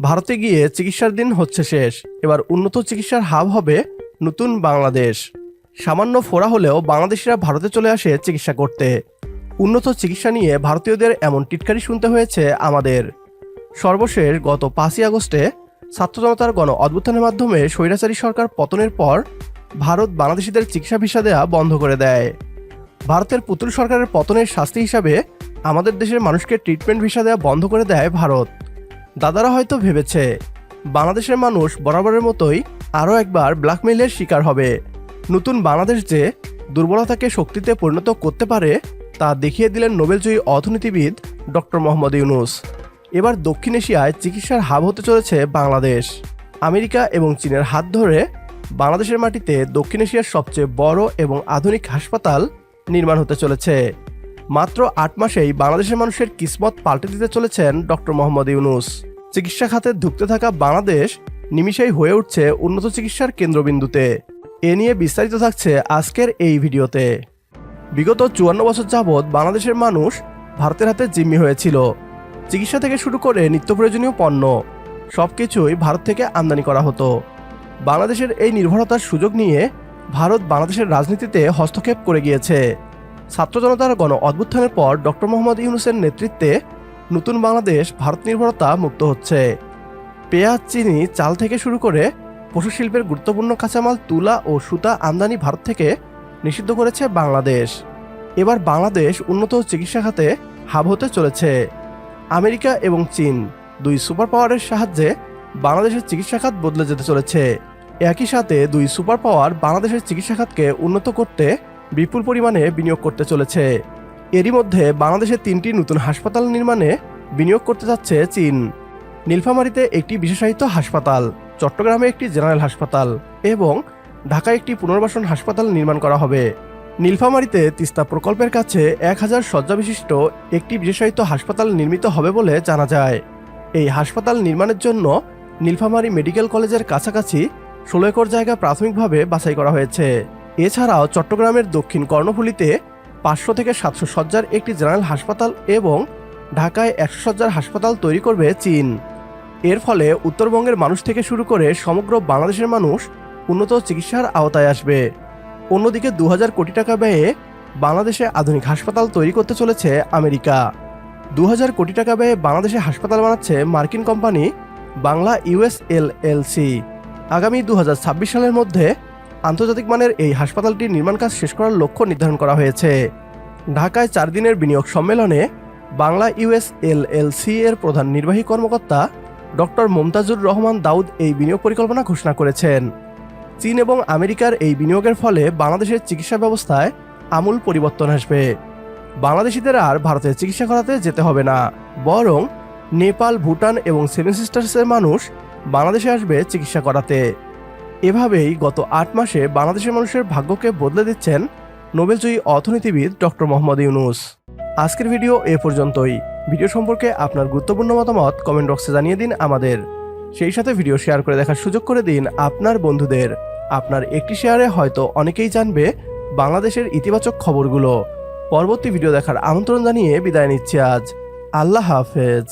ভারতে গিয়ে চিকিৎসার দিন হচ্ছে শেষ। এবার উন্নত চিকিৎসার হাব হবে নতুন বাংলাদেশ। সামান্য ফোড়া হলেও বাংলাদেশিরা ভারতে চলে আসে চিকিৎসা করতে। উন্নত চিকিৎসা নিয়ে ভারতীয়দের এমন টিটকারি শুনতে হয়েছে আমাদের। সর্বশেষ গত পাঁচই আগস্টে ছাত্র জনতার গণ অভ্যুত্থানের মাধ্যমে স্বৈরাচারী সরকার পতনের পর ভারত বাংলাদেশিদের চিকিৎসা ভিসা দেয়া বন্ধ করে দেয়। ভারতের পুতুল সরকারের পতনের শাস্তি হিসাবে আমাদের দেশের মানুষকে ট্রিটমেন্ট ভিসা দেওয়া বন্ধ করে দেয় ভারত। দাদারা হয়তো ভেবেছে, বাংলাদেশের মানুষ বরাবরের মতোই আরও একবার ব্ল্যাকমেইলের শিকার হবে। নতুন বাংলাদেশ যে দুর্বলতাকে শক্তিতে পরিণত করতে পারে, তা দেখিয়ে দিলেন নোবেলজয়ী অর্থনীতিবিদ ডক্টর মোহাম্মদ ইউনুস। এবার দক্ষিণ এশিয়ায় চিকিৎসার হাব হতে চলেছে বাংলাদেশ। আমেরিকা এবং চীনের হাত ধরে বাংলাদেশের মাটিতে দক্ষিণ এশিয়ার সবচেয়ে বড় এবং আধুনিক হাসপাতাল নির্মাণ হতে চলেছে। মাত্র আট মাসেই বাংলাদেশের মানুষের কিসমত পাল্টে দিতে চলেছেন ডক্টর মোহাম্মদ ইউনুস। চিকিৎসা খাতে ধুঁকতে থাকা বাংলাদেশ নিমিষেই হয়ে উঠছে উন্নত চিকিৎসার কেন্দ্রবিন্দুতে। এ নিয়ে বিস্তারিত থাকছে আজকের এই ভিডিওতে। বিগত চুয়ান্ন বছর যাবৎ বাংলাদেশের মানুষ ভারতের হাতে জিম্মি হয়েছিল। চিকিৎসা থেকে শুরু করে নিত্য প্রয়োজনীয় পণ্য সব কিছুই ভারত থেকে আমদানি করা হতো। বাংলাদেশের এই নির্ভরতার সুযোগ নিয়ে ভারত বাংলাদেশের রাজনীতিতে হস্তক্ষেপ করে গিয়েছে। ছাত্র জনতার গণ অভ্যুত্থানের পর ডক্টর মোহাম্মদ ইউনুসের নেতৃত্বে নতুন বাংলাদেশ, ভারত নির্ভরতা মুক্ত হচ্ছে। পেঁয়াজ, চিনি, চাল থেকে শুরু করে পশু শিল্পের গুরুত্বপূর্ণ কাঁচামাল, তুলা ও সুতা আমদানি ভারত থেকে নিষিদ্ধ করেছে বাংলাদেশ। এবার বাংলাদেশ উন্নত চিকিৎসা খাতে হাব হতে চলেছে। আমেরিকা এবং চীন দুই সুপার পাওয়ারের সাহায্যে বাংলাদেশের চিকিৎসা খাত বদলে যেতে চলেছে। একই সাথে দুই সুপার পাওয়ার বাংলাদেশের চিকিৎসা খাতকে উন্নত করতে বিপুল পরিমাণে বিনিয়োগ করতে চলেছে। এরই মধ্যে বাংলাদেশে তিনটি নতুন হাসপাতাল নির্মাণে বিনিয়োগ করতে যাচ্ছে চীন। নীলফামারীতে একটি বিশেষায়িত হাসপাতাল, চট্টগ্রামে একটি জেনারেল হাসপাতাল এবং ঢাকায় একটি পুনর্বাসন হাসপাতাল নির্মাণ করা হবে। নীলফামারীতে তিস্তা প্রকল্পের কাছে এক হাজার শয্যা বিশিষ্ট একটি বিশেষায়িত হাসপাতাল নির্মিত হবে বলে জানা যায়। এই হাসপাতাল নির্মাণের জন্য নীলফামারী মেডিকেল কলেজের কাছাকাছি ষোলো একর জায়গা প্রাথমিকভাবে বাছাই করা হয়েছে। এছাড়াও চট্টগ্রামের দক্ষিণ কর্ণফুলীতে পাঁচশো থেকে সাতশো শয্যার একটি জেনারেল হাসপাতাল এবং ঢাকায় একশো শয্যার হাসপাতাল তৈরি করবে চীন। এর ফলে উত্তরবঙ্গের মানুষ থেকে শুরু করে সমগ্র বাংলাদেশের মানুষ উন্নত চিকিৎসার আওতায় আসবে। অন্যদিকে দু হাজার কোটি টাকা ব্যয়ে বাংলাদেশে আধুনিক হাসপাতাল তৈরি করতে চলেছে আমেরিকা। দু হাজার কোটি টাকা ব্যয়ে বাংলাদেশে হাসপাতাল বানাচ্ছে মার্কিন কোম্পানি বাংলা ইউএসএল এলসি আগামী দু হাজার ছাব্বিশ সালের মধ্যে আন্তর্জাতিক মানের এই হাসপাতালটির নির্মাণ কাজ শেষ করার লক্ষ্য নির্ধারণ করা হয়েছে। ঢাকায় চার দিনের বিনিয়োগ সম্মেলনে বাংলা ইউএস সি এর প্রধান নির্বাহী কর্মকর্তা ডক্টর মমতাজুর রহমান দাউদ এই বিনিয়োগ পরিকল্পনা ঘোষণা করেছেন। চীন এবং আমেরিকার এই বিনিয়োগের ফলে বাংলাদেশের চিকিৎসা ব্যবস্থায় আমূল পরিবর্তন আসবে। বাংলাদেশিদের আর ভারতে চিকিৎসা করাতে যেতে হবে না, বরং নেপাল, ভুটান এবং সেভেন সিস্টার্সের মানুষ বাংলাদেশে আসবে চিকিৎসা করাতে। এভাবেই গত আট মাসে বাংলাদেশের মানুষের ভাগ্যকে বদলে দিচ্ছেন নোবেলজয়ী অর্থনীতিবিদ ডক্টর মোহাম্মদ ইউনুস। আজকের ভিডিও এ পর্যন্তই। ভিডিও সম্পর্কে আপনার গুরুত্বপূর্ণ মতামত কমেন্ট বক্সে জানিয়ে দিন আমাদের। সেই সাথে ভিডিও শেয়ার করে দেখার সুযোগ করে দিন আপনার বন্ধুদের। আপনার একটি শেয়ারে হয়তো অনেকেই জানবে বাংলাদেশের ইতিবাচক খবরগুলো। পরবর্তী ভিডিও দেখার আমন্ত্রণ জানিয়ে বিদায় নিচ্ছি আজ। আল্লাহ হাফেজ।